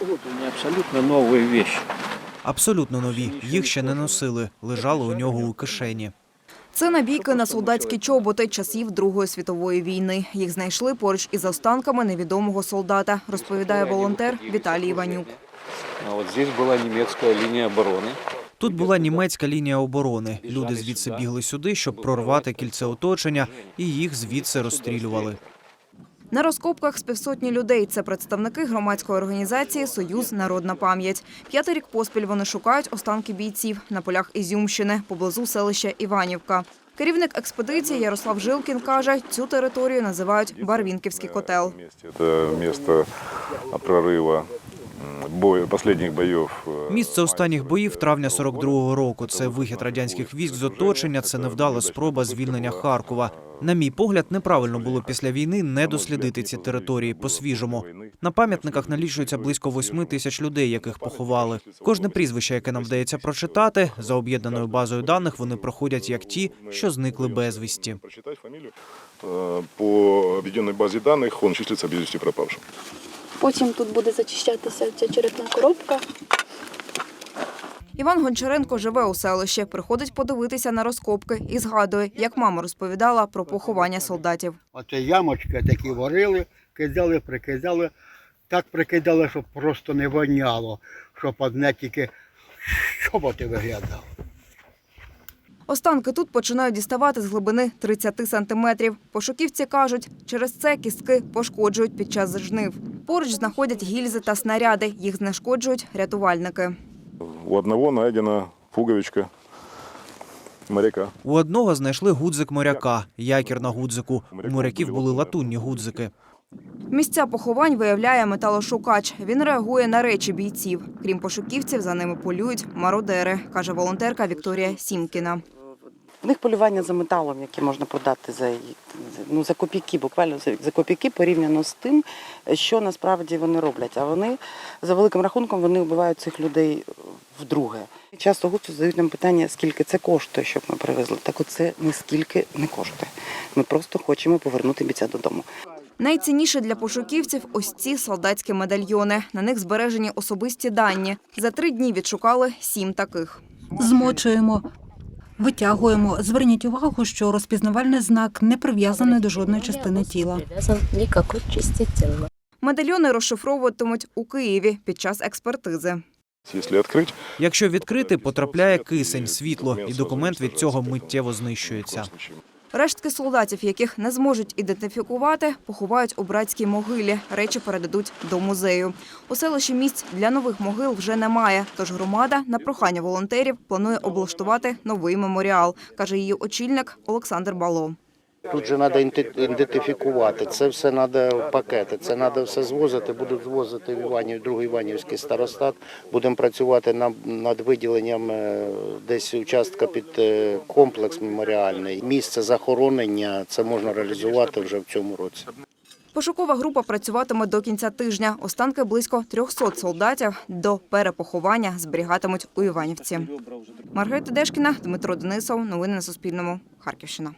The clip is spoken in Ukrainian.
Вот они абсолютно новые вещи. Абсолютно нові. Їх ще не носили. Лежали у нього у кишені. Це набійки на солдатські чоботи часів Другої світової війни. Їх знайшли поруч із останками невідомого солдата, розповідає волонтер Віталій Іванюк. А вот здесь была немецкая линия обороны. Тут була німецька лінія оборони. Люди звідси бігли сюди, щоб прорвати кільце оточення, і їх звідси розстрілювали. На розкопках з півсотні людей. Це представники громадської організації Союз Народна пам'ять. П'ятий рік поспіль вони шукають останки бійців на полях Ізюмщини поблизу селища Іванівка. Керівник експедиції Ярослав Жилкін каже, цю територію називають Барвінківський котел. Це місце место прорыва м, боя, последних боев. э, Місце останніх боїв травня 42-го року. Це вихід радянських військ з оточення. Це невдала спроба звільнення Харкова. На мій погляд, неправильно було після війни не дослідити ці території по-свіжому. На пам'ятниках налічується близько восьми тисяч людей, яких поховали. Кожне прізвище, яке нам вдається прочитати, за об'єднаною базою даних вони проходять як ті, що зникли безвісті. Прочитать фамилию. Э, По объединенной базе данных он числится без вести пропавшим. Потім тут буде зачищатися ця черепна коробка. Іван Гончаренко живе у селищі, приходить подивитися на розкопки і згадує, як мама розповідала про поховання солдатів. Оце ямочки такі варили, кидали, прикидали. Так прикидали, щоб просто не воняло, щоб одне тільки чоботи виглядало. Останки тут починають діставати з глибини 30 сантиметрів. Пошуківці кажуть, через це кістки пошкоджують під час жнив. Поруч знаходять гільзи та снаряди. Їх знешкоджують рятувальники. У одного найдена пуговичка моряка. У одного знайшли гудзик моряка, якір на гудзику. У моряків були латунні гудзики. Місця поховань виявляє металошукач. Він реагує на речі бійців. Крім пошуківців, за ними полюють мародери, каже волонтерка Вікторія Сімкіна. В них полювання за металом, яке можна продати за, ну, за копійки, буквально за, за копійки порівняно з тим, що насправді вони роблять. А вони, за великим рахунком, вони вбивають цих людей вдруге. Часто гості задають нам питання, скільки це коштує, щоб ми привезли. Так оце ніскільки не коштує. Ми просто хочемо повернути бійця додому. Найцінніше для пошуківців – ось ці солдатські медальйони. На них збережені особисті дані. За три дні відшукали сім таких. змочуємо, витягуємо. Зверніть увагу, що розпізнавальний знак не прив'язаний до жодної частини тіла. Медальйони розшифровуватимуть у Києві під час експертизи. Якщо відкрити, потрапляє кисень, світло, і документ від цього миттєво знищується. Рештки солдатів, яких не зможуть ідентифікувати, поховають у братській могилі. Речі передадуть до музею. У селищі місць для нових могил вже немає. Тож громада на прохання волонтерів планує облаштувати новий меморіал, каже її очільник Олександр Бало. Тут же треба ідентифікувати. Це все треба пакети. Це треба все звозити. Будуть звозити в Іванів, другий Іванівський старостат. Будемо працювати над, виділенням е, десь участка під е, комплекс меморіальний. Місце захоронення це можна реалізувати вже в цьому році. Пошукова група працюватиме до кінця тижня. Останки близько 300 солдатів до перепоховання зберігатимуть у Іванівці. Маргарита Дешкіна, Дмитро Денисов. Новини на Суспільному. Харківщина.